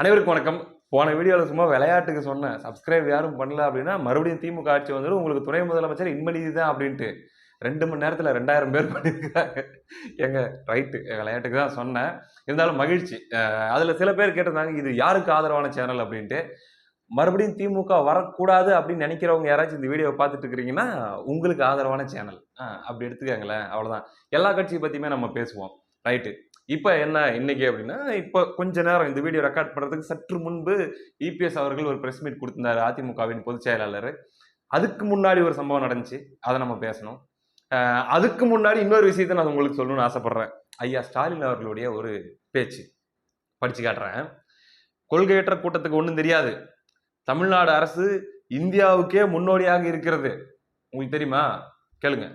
அனைவருக்கும் வணக்கம். போன வீடியோவில் சும்மா விளையாட்டுக்கு சொன்னேன். சப்ஸ்கிரைப் யாரும் பண்ணல அப்படின்னா மறுபடியும் திமுக ஆட்சி வந்துடும் உங்களுக்கு துணை முதலமைச்சர் இன்மணிதி தான் அப்படின்ட்டு. ரெண்டு மணி நேரத்தில் ரெண்டாயிரம் பேர் பண்ணியிருக்காங்க எங்க ரைட்டு விளையாட்டுக்கு தான் சொன்னேன். இருந்தாலும் மகிழ்ச்சி. அதில் சில பேர் கேட்டிருந்தாங்க இது யாருக்கு ஆதரவான சேனல் அப்படின்ட்டு. மறுபடியும் திமுக வரக்கூடாது அப்படின்னு நினைக்கிறவங்க யாராச்சும் இந்த வீடியோவை பார்த்துட்டு இருக்கிறீங்கன்னா உங்களுக்கு ஆதரவான சேனல் அப்படி எடுத்துக்கங்களேன். அவ்வளோதான் எல்லா கட்சியை பற்றியுமே நம்ம பேசுவோம். ரைட்டு இப்போ என்ன இன்னைக்கு அப்படின்னா இப்போ கொஞ்ச நேரம் இந்த வீடியோ ரெக்கார்ட் பண்ணுறதுக்கு சற்று முன்பு இபிஎஸ் அவர்கள் ஒரு ப்ரெஸ் மீட் கொடுத்திருந்தார் அதிமுகவின் பொதுச் செயலாளர். அதுக்கு முன்னாடி ஒரு சம்பவம் நடந்துச்சு அதை நம்ம பேசணும். அதுக்கு முன்னாடி இன்னொரு விஷயத்த நான் உங்களுக்கு சொல்லணும்னு ஆசைப்படுறேன். ஐயா ஸ்டாலின் அவர்களுடைய ஒரு பேச்சு படிச்சு காட்டுறேன். கொள்கையற்ற கூட்டத்துக்கு ஒன்றும் தெரியாது. தமிழ்நாடு அரசு இந்தியாவுக்கே முன்னோடியாக இருக்கிறது. உங்களுக்கு தெரியுமா? கேளுங்க.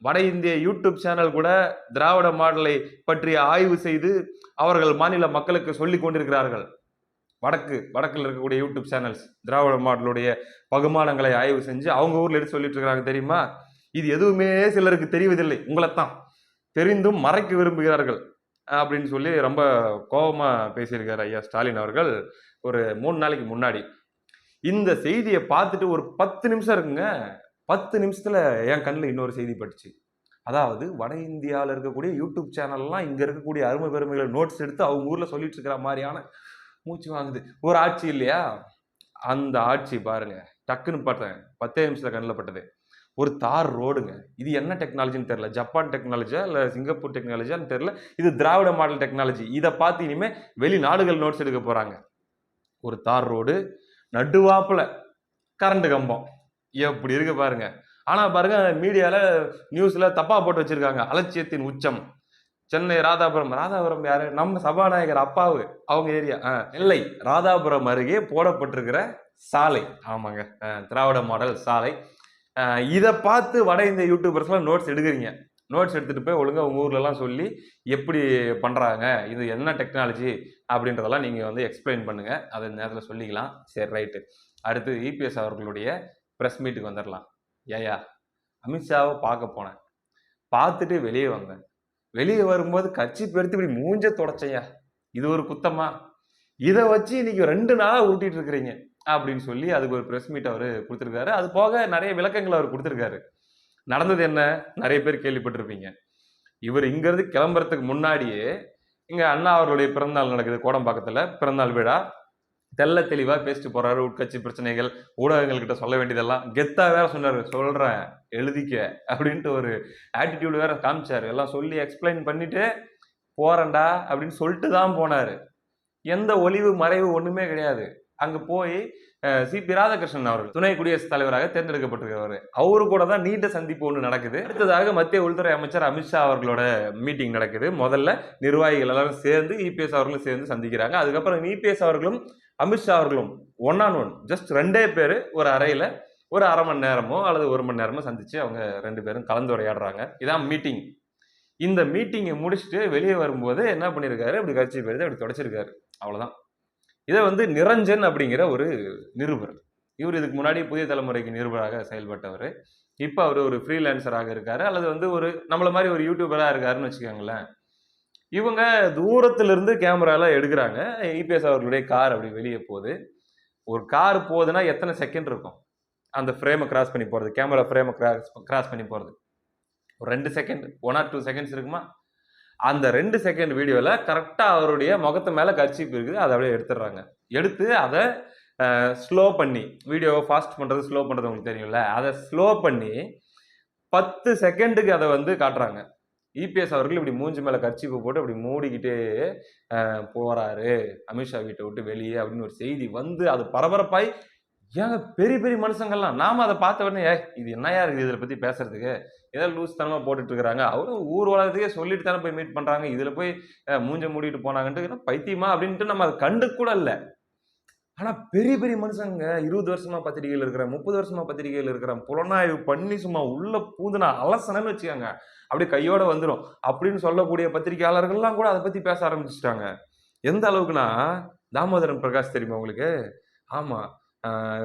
வட இந்திய யூடியூப் சேனல் கூட திராவிட மாடலை பற்றி ஆய்வு செய்து அவர்கள் மாநில மக்களுக்கு சொல்லிக் கொண்டிருக்கிறார்கள். வடக்கு வடக்கில் இருக்கக்கூடிய யூடியூப் சேனல்ஸ் திராவிட மாடலுடைய பகுமானங்களை ஆய்வு செஞ்சு அவங்க ஊரில் எடுத்து சொல்லிட்டு இருக்கிறாங்க தெரியுமா? இது எதுவுமே சிலருக்கு தெரிவதில்லை. உங்களைத்தான். தெரிந்தும் மறைக்க விரும்புகிறார்கள். அப்படின்னு சொல்லி ரொம்ப கோபமாக பேசியிருக்கார் ஐயா ஸ்டாலின் அவர்கள் ஒரு மூணு நாளைக்கு முன்னாடி. இந்த செய்தியை பார்த்துட்டு ஒரு பத்து நிமிஷம் இருக்குங்க. பத்து நிமிஷத்தில் என் கண்ணில் இன்னொரு செய்தி பட்டுச்சு. அதாவது வட இந்தியாவில் இருக்கக்கூடிய யூடியூப் சேனல்லாம் இங்கே இருக்கக்கூடிய அருமை பெருமைகளை நோட்ஸ் எடுத்து அவங்க ஊரில் சொல்லிட்டு இருக்கிற மாதிரியான மூச்சு வாங்குது. ஒரு ஆட்சி இல்லையா? அந்த ஆட்சி பாருங்க. டக்குன்னு பார்த்தேன். பத்தே நிமிஷத்தில் கண்ணில் பட்டது. ஒரு தார் ரோடுங்க. இது என்ன டெக்னாலஜின்னு தெரில ஜப்பான் டெக்னாலஜியா இல்லை சிங்கப்பூர் டெக்னாலஜியான்னு தெரில இது திராவிட மாடல் டெக்னாலஜி இதை பார்த்து இனிமே வெளிநாடுகள் நோட்ஸ் எடுக்க போகிறாங்க ஒரு தார் ரோடு நடுவாப்பில் கரண்ட் கம்பம். எப்படி இருக்கு பாருங்க. ஆனா பாருங்க மீடியால நியூஸ்ல தப்பா போட்டு வச்சிருக்காங்க. அலட்சியத்தின் உச்சம். சென்னை ராதாபுரம். ராதாபுரம் யாரு? நம்ம சபாநாயகர் அப்பாவு. அவங்க ஏரியா. இல்லை. ராதாபுரம் அருகே போடப்பட்டிருக்கிற சாலை. ஆமாங்க. திராவிட மாடல் சாலை. இதை பார்த்து வட இந்த யூடியூபர்ஸ்லாம் நோட்ஸ் எடுக்கிறீங்க. நோட்ஸ் எடுத்துட்டு போய் ஒழுங்கா உங்க ஊர்லலாம் சொல்லி எப்படி பண்றாங்க? இது என்ன டெக்னாலஜி அப்படின்றதெல்லாம் நீங்க வந்து எக்ஸ்பிளைன் பண்ணுங்க. அதை நேரத்தில் சொல்லிக்கலாம். சரி ரைட்டு அடுத்து இபிஎஸ் அவர்களுடைய ப்ரெஸ் மீட்டுக்கு வந்துடலாம் ஏயா அமித்ஷாவை பார்க்க போனேன். பார்த்துட்டு வெளியே வந்தேன் வெளியே வரும்போது கட்சி பெருத்து இப்படி மூஞ்ச தொடச்சையா இது ஒரு குத்தமா? இதை வச்சு இன்னைக்கு ரெண்டு நாளாக ஊட்டிட்டு இருக்கிறீங்க. அப்படின்னு சொல்லி அதுக்கு ஒரு ப்ரெஸ் மீட் அவர் கொடுத்துருக்காரு. அது போக நிறைய விளக்கங்கள் அவர் கொடுத்துருக்காரு. நடந்தது என்ன? நிறைய பேர் கேள்விப்பட்டிருப்பீங்க. இவர் இங்கேருந்து கிளம்புறதுக்கு முன்னாடியே இங்கே அண்ணா அவர்களுடைய பிறந்தநாள் நடக்குது கோடம்பாக்கத்தில் பிறந்தநாள் விழா. தெள்ள தெளிவாக பேசிட்டு போகிறாரு உட்கட்சி பிரச்சனைகள் ஊடகங்கள் கிட்ட சொல்ல வேண்டியதெல்லாம் கெத்தாக வேற சொன்னார். சொல்கிறேன் எழுதிக்க அப்படின்ட்டு ஒரு ஆட்டிடியூடு வேற காமிச்சார். எல்லாம் சொல்லி எக்ஸ்பிளைன் பண்ணிட்டு போகிறேன்டா அப்படின்னு சொல்லிட்டு தான் போனார். எந்த ஒளிவு மறைவு ஒன்றுமே கிடையாது. அங்கே போய் சி பி ராதாகிருஷ்ணன் அவர்கள் துணை குடியரசுத் தலைவராக தேர்ந்தெடுக்கப்பட்டிருக்கிறவர் அவரு கூட தான் நீண்ட சந்திப்பு ஒன்று நடக்குது. அடுத்ததாக மத்திய உள்துறை அமைச்சர் அமித்ஷா அவர்களோட மீட்டிங் நடக்குது. முதல்ல நிர்வாகிகள் எல்லாரும் சேர்ந்து இபிஎஸ் அவர்களும் சேர்ந்து சந்திக்கிறாங்க. அதுக்கப்புறம் இபிஎஸ் அவர்களும் அமித்ஷா அவர்களும் ஒன் ஆன் ஒன் ஜஸ்ட் ரெண்டே பேர் ஒரு அறையில் ஒரு அரை மணி நேரமோ அல்லது ஒரு மணி நேரமோ சந்தித்து அவங்க ரெண்டு பேரும் கலந்துரையாடுறாங்க இதான் மீட்டிங் இந்த மீட்டிங்கை முடிச்சுட்டு வெளியே வரும்போது என்ன பண்ணியிருக்காரு இப்படி கட்சி போயிருது அப்படி தொடச்சிருக்காரு. அவ்வளோதான் இதை வந்து நிரஞ்சன் அப்படிங்கிற ஒரு நிருபர். இவர் இதுக்கு முன்னாடி புதிய தலைமுறைக்கு நிருபராக செயல்பட்டவர். இப்போ அவர் ஒரு ஃப்ரீலான்சராக இருக்காரு. அல்லது வந்து ஒரு நம்மளை மாதிரி ஒரு யூடியூபராக இருக்காருன்னு வச்சுக்கோங்களேன். இவங்க தூரத்திலிருந்து கேமராலாம் கேமரால எடுக்கிறாங்க. இபிஎஸ் அவர்களுடைய கார் அப்படி வெளியே போகுது. ஒரு கார் போகுதுன்னா எத்தனை செகண்ட் இருக்கும்? அந்த ஃப்ரேமை கிராஸ் பண்ணி போகிறது கேமரா ஃப்ரேமை கிராஸ் கிராஸ் பண்ணி போகிறது ஒரு ரெண்டு second one or two seconds இருக்குமா? அந்த ரெண்டு செகண்ட் வீடியோவில் கரெக்டாக அவருடைய முகத்து மேலே கர்ச்சீப் இருக்குது. அதை அப்படியே எடுத்துடுறாங்க. எடுத்து அதை ஸ்லோ பண்ணி வீடியோவை ஃபாஸ்ட் பண்ணுறது ஸ்லோ பண்ணுறது உங்களுக்கு தெரியும்ல. அதை ஸ்லோ பண்ணி பத்து செகண்டுக்கு அதை வந்து காட்டுறாங்க. இபிஎஸ் அவர்கள் இப்படி மூஞ்சி மேலே கர்ச்சிப்பு போட்டு அப்படி மூடிக்கிட்டே போகிறாரு அமித்ஷா வீட்டை விட்டு வெளியே அப்படின்னு ஒரு செய்தி வந்து அது பரபரப்பாய் ஏங்க பெரிய பெரிய மனுஷங்கள்லாம் நாம் அதை பார்த்த உடனே இது என்னையா இருக்குது இதில் பற்றி பேசுறதுக்கு? ஏதோ லூஸ் தனமாக போட்டுட்டு இருக்கிறாங்க. அவரும் ஊர் உலகத்துக்கே சொல்லிட்டு தானே போய் மீட் பண்ணுறாங்க இதில் போய் மூஞ்ச மூடிட்டு போனாங்கன்ட்டு என்ன பைத்தியமா அப்படின்ட்டு நம்ம அதை கண்டு கூட இல்லை. ஆனால் பெரிய பெரிய மனுஷங்க இருபது வருஷமா பத்திரிகையில் இருக்கிற முப்பது வருஷமா பத்திரிகையில் இருக்கிற புலனாய்வு பண்ணி சும்மா உள்ள பூந்துனா அலசனன்னு வச்சுக்கோங்க. அப்படியே கையோட வந்துடும் அப்படின்னு சொல்லக்கூடிய பத்திரிகையாளர்கள்லாம் கூட அதை பற்றி பேச ஆரம்பிச்சிட்டாங்க. எந்த அளவுக்குன்னா தாமோதரன் பிரகாஷ் தெரியுமா உங்களுக்கு? ஆமாம்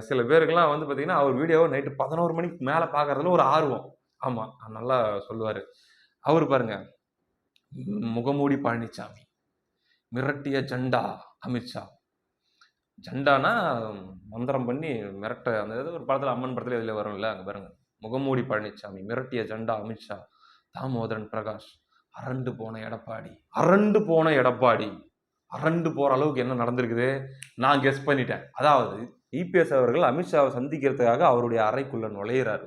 சில பேருக்கெல்லாம் வந்து பார்த்தீங்கன்னா அவர் வீடியோவை நைட்டு பதினோரு மணிக்கு மேலே பார்க்கறதுல ஒரு ஆர்வம். ஆமாம் நல்லா சொல்லுவார். அவர் பாருங்க முகமூடி பழனிசாமி மிரட்டிய ஜெண்டா அமித்ஷா ஜெண்டானா மந்திரம் பண்ணி மிரட்ட அந்த இது ஒரு படத்தில் அம்மன் படத்தில் இதில் வரும்ல அங்கே பாருங்க. முகமூடி பழனிசாமி மிரட்டிய ஜெண்டா அமித்ஷா தாமோதரன் பிரகாஷ் அரண்டு போன எடப்பாடி அரண்டு போன எடப்பாடி அரண்டு போகிற அளவுக்கு என்ன நடந்திருக்குது? நான் கெஸ் பண்ணிட்டேன். அதாவது இபிஎஸ் அவர்கள் அமித்ஷாவை சந்திக்கிறதுக்காக அவருடைய அறைக்குள்ளே நுழையிறாரு.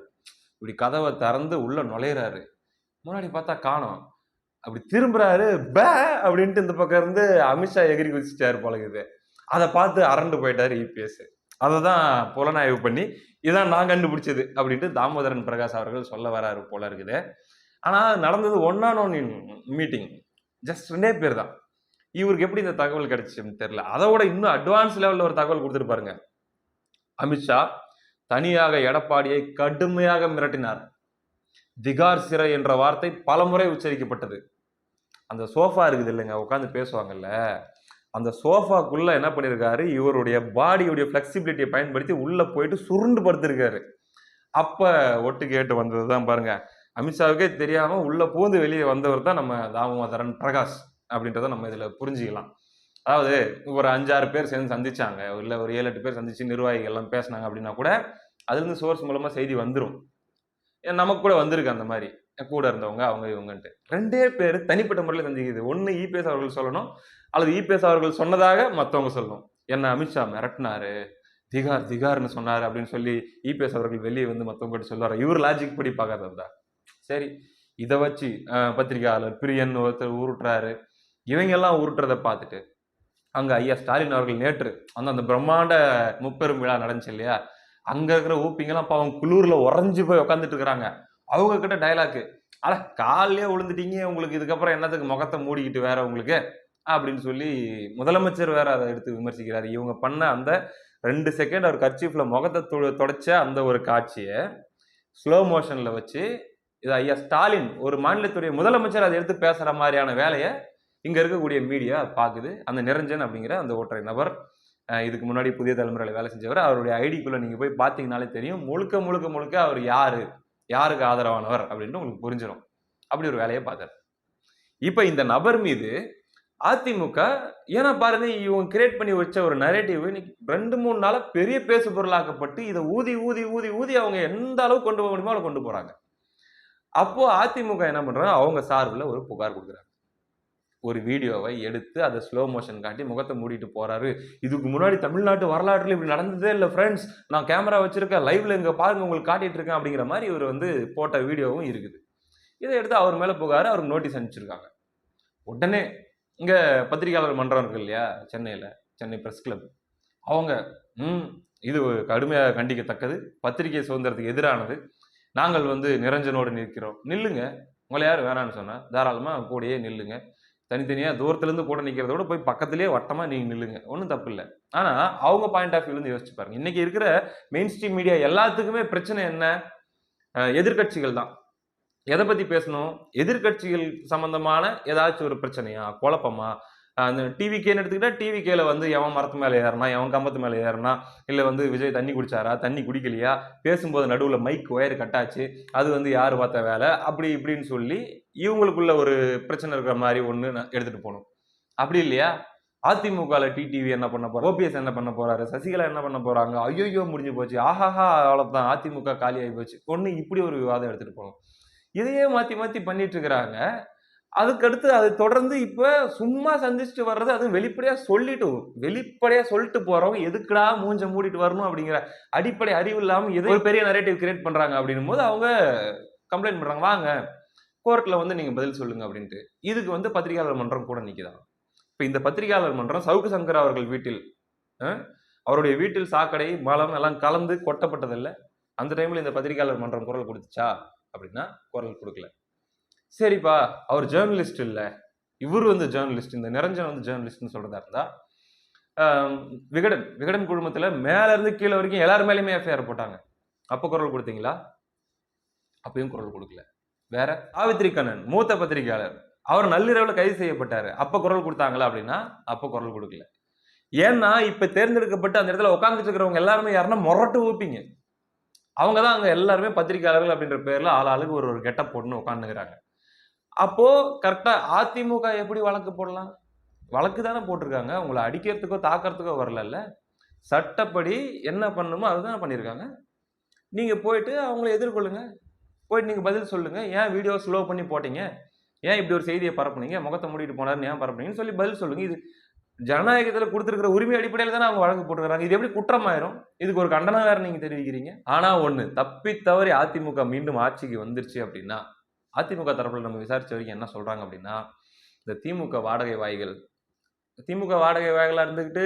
இப்படி கதவை திறந்து உள்ளே நுழையிறாரு. முன்னாடி பார்த்தா காணும். அப்படி திரும்புறாரு பே! அப்படின்ட்டு இந்த பக்கம் இருந்து அமித்ஷா எகிரி குதிச்சிட்டாரு பழகுது அதை பார்த்து அரண்டு போயிட்டார் இபிஎஸ் அதை தான் புலனாய்வு பண்ணி இதான் நான் கண்டுபிடிச்சது அப்படின்ட்டு தாமோதரன் பிரகாஷ் அவர்கள் சொல்ல வராரு போல இருக்குது. ஆனால் நடந்தது ஒன்னான் ஒன் மீட்டிங் ஜஸ்ட் ரெண்டே பேர் தான். இவருக்கு எப்படி இந்த தகவல் கிடைச்சுன்னு தெரியல. அதை விட இன்னும் அட்வான்ஸ் லெவலில் ஒரு தகவல் கொடுத்துருப்பாருங்க அமித்ஷா தனியாக எடப்பாடியை கடுமையாக மிரட்டினார். திகார் சிறை என்ற வார்த்தை பலமுறை உச்சரிக்கப்பட்டது. அந்த சோஃபா இருக்குது இல்லைங்க உட்காந்து பேசுவாங்கல்ல. அந்த சோஃபாக்குள்ளே என்ன பண்ணியிருக்காரு இவருடைய பாடியுடைய ஃப்ளெக்சிபிலிட்டியை பயன்படுத்தி உள்ளே போயிட்டு சுருண்டு படுத்திருக்காரு. அப்போ ஒட்டு கேட்டு வந்தது தான் பாருங்கள் அமித்ஷாவுக்கே தெரியாமல் உள்ளே பூந்து வெளியே வந்தவர் தான் நம்ம தாமோதரன் பிரகாஷ் அப்படின்றத நம்ம இதில் புரிஞ்சுக்கலாம். அதாவது ஒரு அஞ்சாறு பேர் சேர்ந்து சந்திச்சாங்க. இல்லை ஒரு ஏழு எட்டு பேர் சந்திச்சு நிர்வாகிகள் எல்லாம் பேசினாங்க அப்படின்னா கூட அதுலேருந்து சோர்ஸ் மூலமாக செய்தி வந்துடும் ஏன் நமக்கு கூட வந்திருக்கு அந்த மாதிரி. கூட இருந்தவங்க அவங்க இவங்கன்ட்டு. ரெண்டே பேர் தனிப்பட்ட முறையில் சந்திக்குது ஒன்று இபிஎஸ் அவர்கள் சொல்லணும் அல்லது இபிஎஸ் அவர்கள் சொன்னதாக மற்றவங்க சொல்லணும். என்ன அமித்ஷா மிரட்டினாரு திகார் திகார்னு சொன்னார் அப்படின்னு சொல்லி இபிஎஸ் அவர்கள் வெளியே வந்து மற்றவங்ககிட்ட சொல்லுவார்? இவர் லாஜிக் படி பார்க்காததா சரி இதை வச்சு பத்திரிகையாளர் பிரியன் ஒருத்தர் உருட்டுறாரு. இவங்க எல்லாம் உருட்டுறதை பார்த்துட்டு அங்கே ஐயா ஸ்டாலின் அவர்கள் நேற்று அந்த அந்த பிரம்மாண்ட முப்பெரும் விழா நடந்துச்சு இல்லையா? அங்கே இருக்கிற ஊப்பிங்கெல்லாம் பாவம் குளூரில் உறைஞ்சு போய் உட்காந்துட்டு இருக்கிறாங்க. அவங்க கிட்ட டைலாக்கு அட காலையே விழுந்துட்டீங்க உங்களுக்கு இதுக்கப்புறம் என்னத்துக்கு முகத்தை மூடிக்கிட்டு வேற உங்களுக்கு? அப்படின்னு சொல்லி முதலமைச்சர் வேற அதை எடுத்து விமர்சிக்கிறாரு. இவங்க பண்ண அந்த ரெண்டு செகண்ட் அவர் கர்ச்சீஃப்ல முகத்தை தொடச்ச அந்த ஒரு காட்சியை ஸ்லோ மோஷன்ல வச்சு இது ஐயா ஸ்டாலின் ஒரு மாநிலத்துடைய முதலமைச்சர் அதை எடுத்து பேசுற மாதிரியான வேலையை இங்க இருக்கக்கூடிய மீடியா பாக்குது. அந்த நிரஞ்சன் அப்படிங்கிற அந்த ஒற்றை நபர் இதுக்கு முன்னாடி புதிய தலைமுறையில் வேலை செஞ்சவர். அவருடைய ஐடிக்குள்ள நீங்க போய் பார்த்தீங்கனாலே தெரியும். முழுக்க முழுக்க முழுக்க அவர் யாரு? யாருக்கு ஆதரவானவர் அப்படின்னு உங்களுக்கு புரிஞ்சிடும் அப்படி ஒரு வேலையை பார்த்தார். இப்போ இந்த நபர் மீது அதிமுக ஏன்னா பாருங்க இவங்க கிரியேட் பண்ணி வச்ச ஒரு நரேட்டிவ் இன்னைக்கு ரெண்டு மூணு நாளாக பெரிய பேசு பொருளாக்கப்பட்டு இதை ஊதி ஊதி ஊதி ஊதி அவங்க எந்த அளவுக்கு கொண்டு போக முடியுமோ அதை கொண்டு போகிறாங்க அப்போது அதிமுக என்ன பண்ணுறாங்க அவங்க சார்பில் ஒரு புகார் கொடுக்குறாங்க. ஒரு வீடியோவை எடுத்து அதை ஸ்லோ மோஷன் காட்டி முகத்தை மூடிட்டு போறாரு. இதுக்கு முன்னாடி தமிழ்நாட்டு வரலாற்றில் இப்படி நடந்ததே இல்லை ஃப்ரெண்ட்ஸ் நான் கேமரா வச்சிருக்கேன் லைவ்ல இங்க பாருங்க உங்களுக்கு காட்டிட்டு இருக்கேன் அப்படிங்கிற மாதிரி இவர் வந்து போட்ட வீடியோவும் இருக்குது. இதை எடுத்து அவர் மேலே புகார் அவருக்கு நோட்டீஸ் அனுப்பிச்சிருக்காங்க. உடனே இங்க பத்திரிகையாளர் மன்றம் இருக்கு இல்லையா சென்னையில் சென்னை பிரஸ் கிளப் அவங்க ம் இது கடுமையாக கண்டிக்கத்தக்கது. பத்திரிகை சுதந்திரத்துக்கு எதிரானது. நாங்கள் வந்து நிரஞ்சனோடு நிற்கிறோம். நில்லுங்க. உங்களை யார் வேணான்னு சொன்னால் தாராளமாக கூடயே நில்லுங்க. தனித்தனியாக தூரத்துலேருந்து கூட நிற்கிறத விட போய் பக்கத்துலேயே வட்டமாக நீங்கள் நில்லுங்க. ஒன்றும் தப்பு இல்லை ஆனால் அவங்க பாயிண்ட் ஆஃப் வியூலேருந்து யோசிச்சு பாருங்க. இன்றைக்கி இருக்கிற மெயின் ஸ்ட்ரீம் மீடியா எல்லாத்துக்குமே பிரச்சனை என்ன? எதிர்கட்சிகள் எதிர்க்கட்சிகள் தான். எதை பற்றி பேசணும்? எதிர்க்கட்சிகள் சம்மந்தமான ஏதாச்சும் ஒரு பிரச்சனையா? குழப்பமா? அந்த டிவிக்கேன்னு எடுத்துக்கிட்டா டிவிக்கேல வந்து எவன் மரத்து மேலே ஏறினா எவன் கம்பத்து மேலே ஏறினா இல்லை வந்து விஜய் தண்ணி குடிச்சாரா தண்ணி குடிக்கலையா பேசும்போது நடுவில் மைக் ஒயர் கட்டாச்சு அது வந்து யார் பார்த்த வேலை அப்படி இப்படின்னு சொல்லி இவங்களுக்குள்ள ஒரு பிரச்சனை இருக்கிற மாதிரி ஒன்று நான் எடுத்துகிட்டு போகணும் அப்படி இல்லையா? அதிமுகவில் டிடிவி என்ன பண்ண போகிறார் ஓபிஎஸ் என்ன பண்ண போறாரு சசிகலா என்ன பண்ண போகிறாங்க ஐயோயோ முடிஞ்சு போச்சு ஆஹாஹா அவ்வளோதான் அதிமுக காலி ஆகி போச்சு ஒன்று இப்படி ஒரு விவாதம் எடுத்துகிட்டு போகணும் இதையே மாற்றி மாற்றி பண்ணிட்டு இருக்கிறாங்க அதுக்கடுத்து அது தொடர்ந்து இப்போ சும்மா சந்திச்சுட்டு வர்றது அதுவும் வெளிப்படையாக சொல்லிட்டு வெளிப்படையாக சொல்லிட்டு போகிறவங்க எதுக்குடா மூஞ்ச மூடிட்டு வரணும் அப்படிங்கிற அடிப்படை அறிவு இல்லாமல் எது ஒரு பெரிய நரேட்டிவ் கிரியேட் பண்ணுறாங்க அப்படின்னும் போது அவங்க கம்ப்ளைண்ட் பண்ணுறாங்க வாங்க கோர்ட்டில் வந்து நீங்கள் பதில் சொல்லுங்க அப்படின்ட்டு. இதுக்கு வந்து பத்திரிகையாளர் மன்றம் கூட நிற்கிதான் இப்போ இந்த பத்திரிகையாளர் மன்றம் சவுக்கு சங்கர் அவர்கள் வீட்டில் அவருடைய வீட்டில் சாக்கடை மலம் எல்லாம் கலந்து கொட்டப்பட்டதில்லை. அந்த டைமில் இந்த பத்திரிகையாளர் மன்றம் குரல் கொடுத்துச்சா? அப்படின்னா குரல் கொடுக்கல. சரிப்பா அவர் ஜேர்னலிஸ்ட் இல்லை. இவர் வந்து ஜேர்னலிஸ்ட் இந்த நிரஞ்சன் வந்து ஜேர்னலிஸ்ட்னு சொல்கிறதா இருந்தால் விகடன் விகடன் குழுமத்தில் மேலேருந்து கீழே வரைக்கும் எல்லார் மேலேயுமே எஃப்ஐஆர் போட்டாங்க. அப்போ குரல் கொடுத்தீங்களா? அப்பயும் குரல் கொடுக்கல. வேற? சாவித்ரி கண்ணன் மூத்த பத்திரிகையாளர். அவர் நள்ளிரவில் கைது செய்யப்பட்டார். அப்போ குரல் கொடுத்தாங்களா அப்படின்னா அப்போ குரல் கொடுக்கல. ஏன்னா இப்போ தேர்ந்தெடுக்கப்பட்டு அந்த இடத்துல உட்காந்துட்டு இருக்கிறவங்க எல்லாருமே யாருன்னா முரட்டு ஊப்பிங்க. அவங்க தான் அங்கே எல்லாருமே பத்திரிகையாளர்கள் அப்படின்ற பேரில் ஆள் ஆளுக்கு ஒரு ஒரு கெட்டப் போட்டுன்னு உட்காந்துக்கிறாங்க அப்போ கரெக்டா அதிமுக எப்படி வழக்கு போடலாம்? வழக்கு தானே போட்டிருக்காங்க. உங்களை அடிக்கிறதுக்கோ தாக்கறதுக்கோ வரலல்ல. சட்டப்படி என்ன பண்ணணுமோ அதுதான் பண்ணியிருக்காங்க. நீங்கள் போயிட்டு அவங்கள எதிர்கொள்ளுங்க. போயிட்டு நீங்கள் பதில் சொல்லுங்க. ஏன் வீடியோ ஸ்லோ பண்ணி போட்டீங்க? ஏன் இப்படி ஒரு செய்தியை பரப்புனீங்க? முகத்தை மூடிட்டு போனாருன்னு ஏன் பரப்புனீங்கன்னு சொல்லி பதில் சொல்லுங்க. இது ஜனநாயகத்தில் கொடுத்துருக்கிற உரிமை அடிப்படையில் தானே அவங்க வழக்கு போட்டுக்கிறாங்க. இது எப்படி குற்றமாயிரும்? இதுக்கு ஒரு கண்டனம் வேற நீங்க தெரிவிக்கிறீங்க. ஆனா ஒண்ணு தப்பி தவறி அதிமுக மீண்டும் ஆட்சிக்கு வந்துருச்சு அப்படின்னா அதிமுக தரப்பில் நம்ம விசாரித்த வரைக்கும் என்ன சொல்கிறாங்க அப்படின்னா இந்த திமுக வாடகை வாய்கள் திமுக வாடகை வாய்களாக இருந்துக்கிட்டு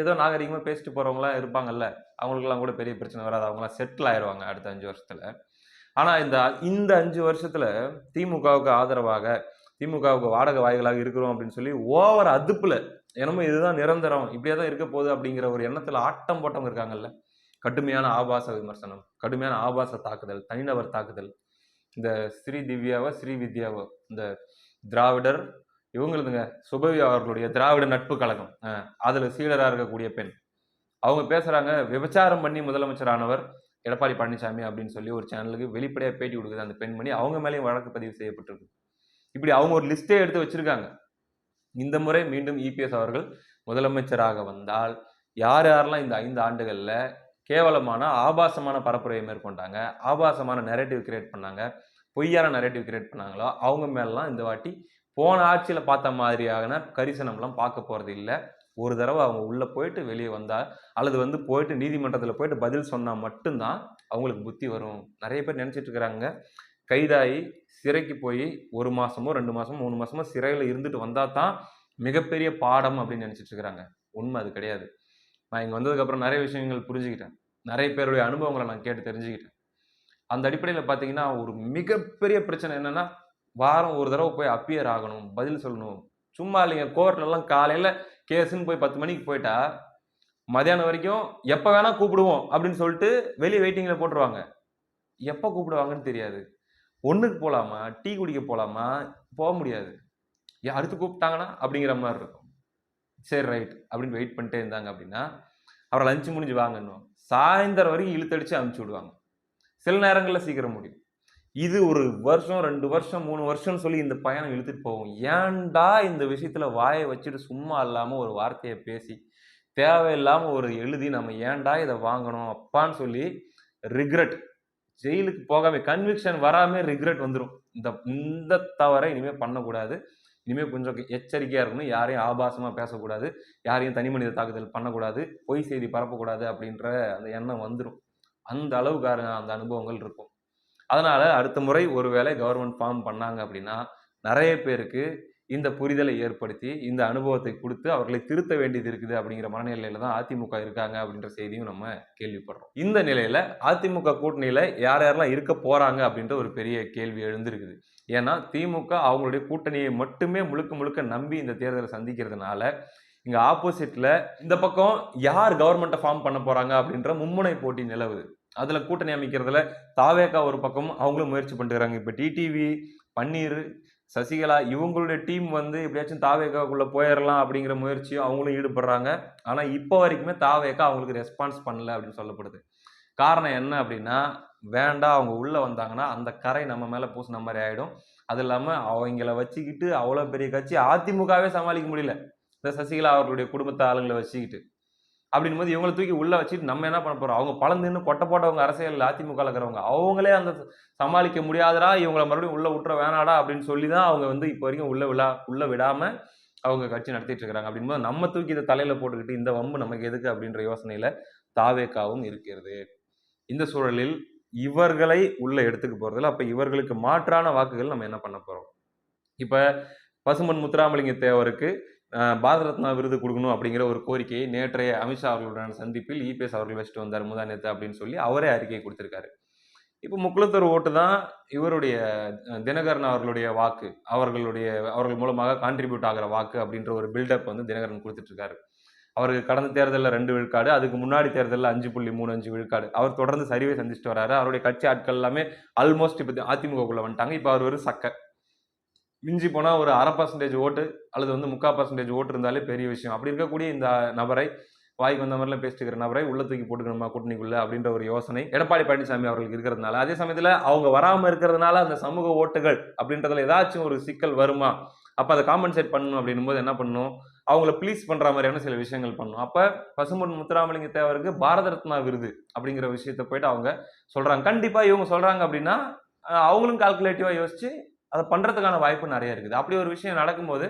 ஏதோ நாகரிகமாக பேசிட்டு போகிறவங்களாம் இருப்பாங்கல்ல அவங்களுக்கெல்லாம் கூட பெரிய பிரச்சனை வராது. அவங்களாம் செட்டில் ஆயிடுவாங்க அடுத்த அஞ்சு வருஷத்தில். ஆனால் இந்த இந்த அஞ்சு வருஷத்தில் திமுகவுக்கு ஆதரவாக திமுகவுக்கு வாடகை வாய்களாக இருக்கிறோம் அப்படின்னு சொல்லி ஓவர் அதுப்பில் என்னமோ இதுதான் நிரந்தரம் இப்படியே தான் இருக்க போகுது அப்படிங்கிற ஒரு எண்ணத்தில் ஆட்டம் போட்டவங்க இருக்காங்கல்ல. கடுமையான ஆபாச விமர்சனம் கடுமையான ஆபாச தாக்குதல் தனிநபர் தாக்குதல் இந்த ஸ்ரீ திவ்யாவோ ஸ்ரீ வித்யாவோ இந்த திராவிடர் இவங்களுதுங்க சுபவி அவர்களுடைய திராவிட நட்பு கழகம். அதில் சீடராக இருக்கக்கூடிய பெண். அவங்க பேசுகிறாங்க விபச்சாரம் பண்ணி முதலமைச்சரானவர் எடப்பாடி பழனிசாமி அப்படின்னு சொல்லி ஒரு சேனலுக்கு வெளிப்படையாக பேட்டி கொடுக்குது அந்த பெண்மணி. அவங்க மேலேயும் வழக்கு பதிவு செய்யப்பட்டிருக்கு. இப்படி அவங்க ஒரு லிஸ்ட்டே எடுத்து வச்சிருக்காங்க. இந்த முறை மீண்டும் இபிஎஸ் அவர்கள் முதலமைச்சராக வந்தால் யார் யாரெல்லாம் இந்த ஐந்து ஆண்டுகளில் கேவலமான ஆபாசமான பரப்புரையை மேற்கொண்டாங்க. ஆபாசமான நெரேட்டிவ் கிரியேட் பண்ணாங்க. பொய்யான நெரேட்டிவ் கிரியேட் பண்ணாங்களோ அவங்க மேலாம் இந்த வாட்டி போன ஆட்சியில் பார்த்த மாதிரியான கரிசனம்லாம் பார்க்க போகிறது இல்லை. ஒரு தடவை அவங்க உள்ளே போயிட்டு வெளியே வந்தால் அல்லது வந்து போயிட்டு நீதிமன்றத்தில் போயிட்டு பதில் சொன்னால் மட்டும்தான் அவங்களுக்கு புத்தி வரும். நிறைய பேர் நினச்சிட்டு இருக்கிறாங்க. கைதாகி சிறைக்கு போய் ஒரு மாதமோ ரெண்டு மாதமோ மூணு மாதமோ சிறையில் இருந்துட்டு வந்தால் தான் மிகப்பெரிய பாடம் அப்படின்னு நினைச்சிட்டு இருக்கிறாங்க. உண்மை அது கிடையாது. நான் இங்கே வந்ததுக்கப்புறம் நிறைய விஷயங்கள் புரிஞ்சுக்கிட்டேன். நிறைய பேருடைய அனுபவங்களை நான் கேட்டு தெரிஞ்சுக்கிட்டேன். அந்த அடிப்படையில் பார்த்தீங்கன்னா ஒரு மிகப்பெரிய பிரச்சனை என்னென்னா வாரம் ஒரு தடவை போய் அப்பியர் ஆகணும் பதில் சொல்லணும். சும்மா இல்லைங்க கோர்ட்லலாம் காலையில் கேஸுன்னு போய் பத்து மணிக்கு போயிட்டா மதியானம் வரைக்கும் எப்போ வேணால் கூப்பிடுவோம் அப்படின்னு சொல்லிட்டு வெளியே வெயிட்டிங்கில் போட்டுருவாங்க. எப்போ கூப்பிடுவாங்கன்னு தெரியாது. ஒன்றுக்கு போகலாமா டீ குடிக்க போகலாமா போக முடியாது. ஏன் அடுத்து கூப்பிட்டாங்கன்னா அப்படிங்கிற மாதிரி இருக்கும். சரி ரைட் அப்படின்னு வெயிட் பண்ணிட்டே இருந்தாங்க அப்படின்னா அப்புறம் லஞ்சு முடிஞ்சு வாங்கணும் சாயந்தரம் வரைக்கும் இழுத்தடிச்சு அனுப்பிச்சு விடுவாங்க. சில நேரங்களில் சீக்கிரம் முடியும். இது ஒரு வருஷம் ரெண்டு வருஷம் மூணு வருஷம்னு சொல்லி இந்த பயணம் இழுத்துட்டு போகும். ஏன்டா இந்த விஷயத்தில் வாயை வச்சுட்டு சும்மா இல்லாமல் ஒரு வார்த்தையை பேசி தேவையில்லாமல் ஒரு எழுதி நம்ம ஏன்டா இதை வாங்கணும் அப்பான்னு சொல்லி ரிக்ரெட் ஜெயிலுக்கு போகாமல் கன்விக்ஷன் வராமல் ரிக்ரெட் வந்துடும் இந்த இந்த தவறை இனிமேல் பண்ணக்கூடாது. இனிமேல் கொஞ்சம் எச்சரிக்கையாக இருக்கணும். யாரையும் ஆபாசமாக பேசக்கூடாது. யாரையும் தனி மனித தாக்குதல் பண்ணக்கூடாது. பொய் செய்தி பரப்பக்கூடாது அப்படின்ற அந்த எண்ணம் வந்துடும் அந்த அளவுக்கு அந்த அனுபவங்கள் இருக்கும். அதனால் அடுத்த முறை ஒருவேளை கவர்மெண்ட் ஃபார்ம் பண்ணாங்க அப்படின்னா நிறைய பேருக்கு இந்த புரிதலை ஏற்படுத்தி இந்த அனுபவத்தை கொடுத்து அவர்களை திருத்த வேண்டியது இருக்குது அப்படிங்கிற மனநிலையில தான் அதிமுக இருக்காங்க அப்படின்ற செய்தியும் நம்ம கேள்விப்படுறோம். இந்த நிலையில அதிமுக கூட்டணியில யார் யாரெல்லாம் இருக்க போறாங்க அப்படின்ற ஒரு பெரிய கேள்வி எழுந்திருக்குது. ஏன்னா திமுக அவங்களுடைய கூட்டணியை மட்டுமே முழுக்க முழுக்க நம்பி இந்த தேர்தலை சந்திக்கிறதுனால இங்க ஆப்போசிட்ல இந்த பக்கம் யார் கவர்மெண்ட்டை ஃபார்ம் பண்ண போறாங்க அப்படின்ற மும்முனை போட்டி நிலவுது. அதுல கூட்டணி அமைக்கிறதுல தாவேக்கா ஒரு பக்கம் அவங்களும் முயற்சி பண்ணுறாங்க இப்ப டிடிவி பன்னீர் சசிகலா இவங்களுடைய டீம் வந்து எப்படியாச்சும் தாவேக்காக்குள்ள போயிடலாம் அப்படிங்கிற முயற்சியும் அவங்களும் ஈடுபடுறாங்க. ஆனால் இப்போ வரைக்குமே தாவேக்கா அவங்களுக்கு ரெஸ்பான்ஸ் பண்ணல அப்படின்னு சொல்லப்படுது. காரணம் என்ன அப்படின்னா வேண்டாம் அவங்க உள்ளே வந்தாங்கன்னா அந்த கரை நம்ம மேலே பூசின மாதிரி ஆகிடும் அது இல்லாமல் அவங்கள வச்சுக்கிட்டு அவ்வளோ பெரிய கட்சி அதிமுகவே சமாளிக்க முடியல. இந்த சசிகலா அவர்களுடைய குடும்பத்த ஆளுங்களை வச்சுக்கிட்டு. அப்படின் போது இவங்களை தூக்கி உள்ளே வச்சுட்டு நம்ம என்ன பண்ண போகிறோம் அவங்க பழந்துன்னு கொட்டை போட்டவங்க அரசியல் அதிமுக இருக்கிறவங்க அவங்களே அந்த சமாளிக்க முடியாதடா இவங்களை மறுபடியும் உள்ளே விட்டுற வேணாடா அப்படின்னு சொல்லி தான் அவங்க வந்து இப்போ வரைக்கும் உள்ளே விழா உள்ளே விடாமல் அவங்க கட்சி நடத்திட்டு இருக்கிறாங்க. அப்படின்போது நம்ம தூக்கி இதை தலையில் போட்டுக்கிட்டு இந்த வம்பு நமக்கு எதுக்கு அப்படின்ற யோசனையில் தாவேக்காவும் இருக்கிறது. இந்த சூழலில் இவர்களை உள்ளே எடுத்துக்க போகிறதில்ல அப்போ இவர்களுக்கு மாற்றான வாக்குகள் நம்ம என்ன பண்ண போகிறோம் இப்போ பசுமன் முத்துராமலிங்க தேவருக்கு பாரத ரத்னா விருது கொடுக்கணும் அப்படிங்கிற ஒரு கோரிக்கையை நேற்றைய அமித்ஷா அவர்களுடன் சந்திப்பில் இபிஎஸ் அவர்கள் வச்சுட்டு வந்தார் முதானேத்து அப்படின்னு சொல்லி அவரே அறிக்கை கொடுத்திருக்காரு. இப்போ முக்குளத்தூர் ஓட்டு தான் இவருடைய தினகரன் அவர்களுடைய வாக்கு அவர்களுடைய அவர்கள் மூலமாக கான்ட்ரிபியூட் ஆகிற வாக்கு அப்படின்ற ஒரு பில்டப் வந்து தினகரன் கொடுத்துட்டு இருக்காரு அவருக்கு கடந்த தேர்தலில் ரெண்டு விழுக்காடு அதுக்கு முன்னாடி தேர்தலில் அஞ்சு புள்ளி மூணு அஞ்சு விழுக்காடு. அவர் தொடர்ந்து சரிவை சந்திச்சுட்டு வராரு. அவருடைய கட்சி ஆட்கள் எல்லாமே ஆல்மோஸ்ட் இப்போ குள்ளே வந்துட்டாங்க. இப்போ அவர் ஒரு சக்க. மிஞ்சி போனால் ஒரு அரை பர்சன்டேஜ் ஓட்டு அல்லது வந்து முக்கால் பர்சன்டேஜ் ஓட்டு இருந்தாலே பெரிய விஷயம். அப்படி இருக்கக்கூடிய இந்த நபரை வாய்க்கு வந்த மாதிரிலாம் பேசிட்டு இருக்கிற நபரை உள்ள தூக்கி போட்டுக்கணுமா கூட்டணிக்குள்ள அப்படின்ற ஒரு யோசனை எடப்பாடி பழனிசாமி அவர்களுக்கு இருக்கிறதுனால. அதே சமயத்தில் அவங்க வராமல் இருக்கிறதுனால அந்த சமூக ஓட்டுகள் அப்படின்றதுல ஏதாச்சும் ஒரு சிக்கல் வருமா? அப்போ அதை காம்பன்சேட் பண்ணணும் அப்படின்னும் போது என்ன பண்ணணும் அவங்கள ப்ளீஸ் பண்ணுற மாதிரியான சில விஷயங்கள் பண்ணும். அப்போ பசும்பொன் முத்துராமலிங்க தேவருக்கு பாரத ரத்னா விருது அப்படிங்கிற விஷயத்த போயிட்டு அவங்க சொல்கிறாங்க கண்டிப்பாக இவங்க சொல்கிறாங்க அப்படின்னா அவங்களும் கால்குலேட்டிவாக யோசிச்சு அதை பண்ணுறதுக்கான வாய்ப்பு நிறைய இருக்குது. அப்படி ஒரு விஷயம் நடக்கும்போது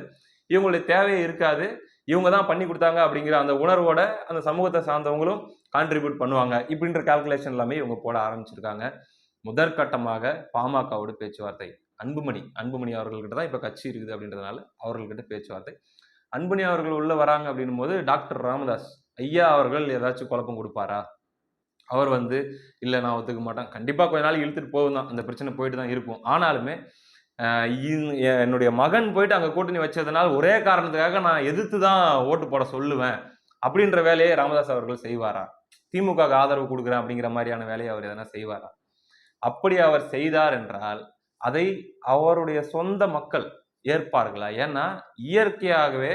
இவங்களுடைய தேவையே இருக்காது. இவங்க தான் பண்ணி கொடுத்தாங்க அப்படிங்கிற அந்த உணர்வோட அந்த சமூகத்தை சார்ந்தவங்களும் கான்ட்ரிபியூட் பண்ணுவாங்க. இப்படின்ற கால்குலேஷன் எல்லாமே இவங்க போட ஆரம்பிச்சிருக்காங்க. முதற்கட்டமாக பாமகவோட பேச்சுவார்த்தை அன்புமணி அன்புமணி அவர்கள்கிட்ட தான் இப்போ கட்சி இருக்குது அப்படின்றதுனால அவர்கள்கிட்ட பேச்சுவார்த்தை. அன்புமணி அவர்கள் உள்ளே வராங்க அப்படின்னும் போது டாக்டர் ராமதாஸ் ஐயா அவர்கள் ஏதாச்சும் குழப்பம் கொடுப்பாரா? அவர் வந்து இல்லை நான் ஒத்துக்க மாட்டேன். கண்டிப்பாக கொஞ்ச நாள் இழுத்துட்டு போகும் தான் அந்த பிரச்சனை போயிட்டு தான் இருக்கும். ஆனாலுமே என்னுடைய மகன் போயிட்டு அங்கே கூட்டணி வச்சதுனால ஒரே காரணத்துக்காக நான் எதிர்த்து தான் ஓட்டு போட சொல்லுவேன். அப்படின்ற வேலையை ராமதாஸ் அவர்கள் செய்வாரா? திமுக ஆதரவு கொடுக்குறேன் அப்படிங்கிற மாதிரியான வேலையை அவர் எதனா செய்வாரா? அப்படி அவர் செய்தார் என்றால் அதை அவருடைய சொந்த மக்கள் ஏற்பார்களா? ஏன்னா இயற்கையாகவே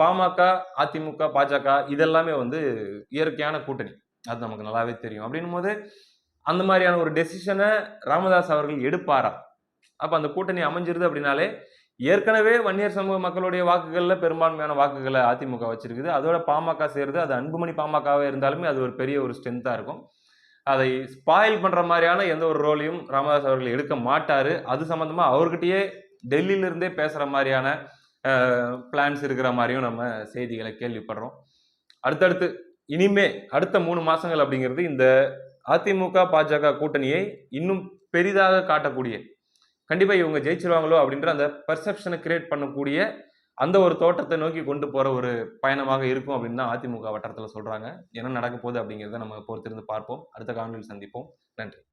பாமக அதிமுக பாஜக இதெல்லாமே வந்து இயற்கையான கூட்டணி. அது நமக்கு நல்லாவே தெரியும். அப்படின்னும் போது அந்த மாதிரியான ஒரு டெசிஷனை ராமதாஸ் அவர்கள் எடுப்பாரா? அப்போ அந்த கூட்டணி அமைஞ்சிருது அப்படின்னாலே ஏற்கனவே வன்னியர் சமூக மக்களுடைய வாக்குகளில் பெரும்பான்மையான வாக்குகளை அதிமுக வச்சிருக்குது. அதோட பாமக சேருது. அது அன்புமணி பாமகவே இருந்தாலுமே அது ஒரு பெரிய ஒரு ஸ்ட்ரென்த்தாக இருக்கும். அதை ஸ்பாயில் பண்ணுற மாதிரியான எந்த ஒரு ரோலையும் ராமதாஸ் அவர்கள் எடுக்க மாட்டார். அது சம்மந்தமாக அவர்கிட்டயே டெல்லியிலிருந்தே பேசுகிற மாதிரியான பிளான்ஸ் இருக்கிற மாதிரியும் நம்ம செய்திகளை கேள்விப்படுறோம். அடுத்தடுத்து இனிமே அடுத்த மூணு மாதங்கள் அப்படிங்கிறது இந்த அதிமுக பாஜக கூட்டணியை இன்னும் பெரிதாக காட்டக்கூடிய கண்டிப்பாக இவங்க ஜெயிச்சிருவாங்களோ அப்படின்ற அந்த பர்செப்ஷனை கிரியேட் பண்ணக்கூடிய அந்த ஒரு தோட்டத்தை நோக்கி கொண்டு போகிற ஒரு பயணமாக இருக்கும் அப்படின்னு தான் அதிமுக வட்டாரத்தில் சொல்கிறாங்க என்ன நடக்க போகுது அப்படிங்கிறத நம்ம பொறுத்திருந்து பார்ப்போம். அடுத்த காணொலியில் சந்திப்போம். நன்றி.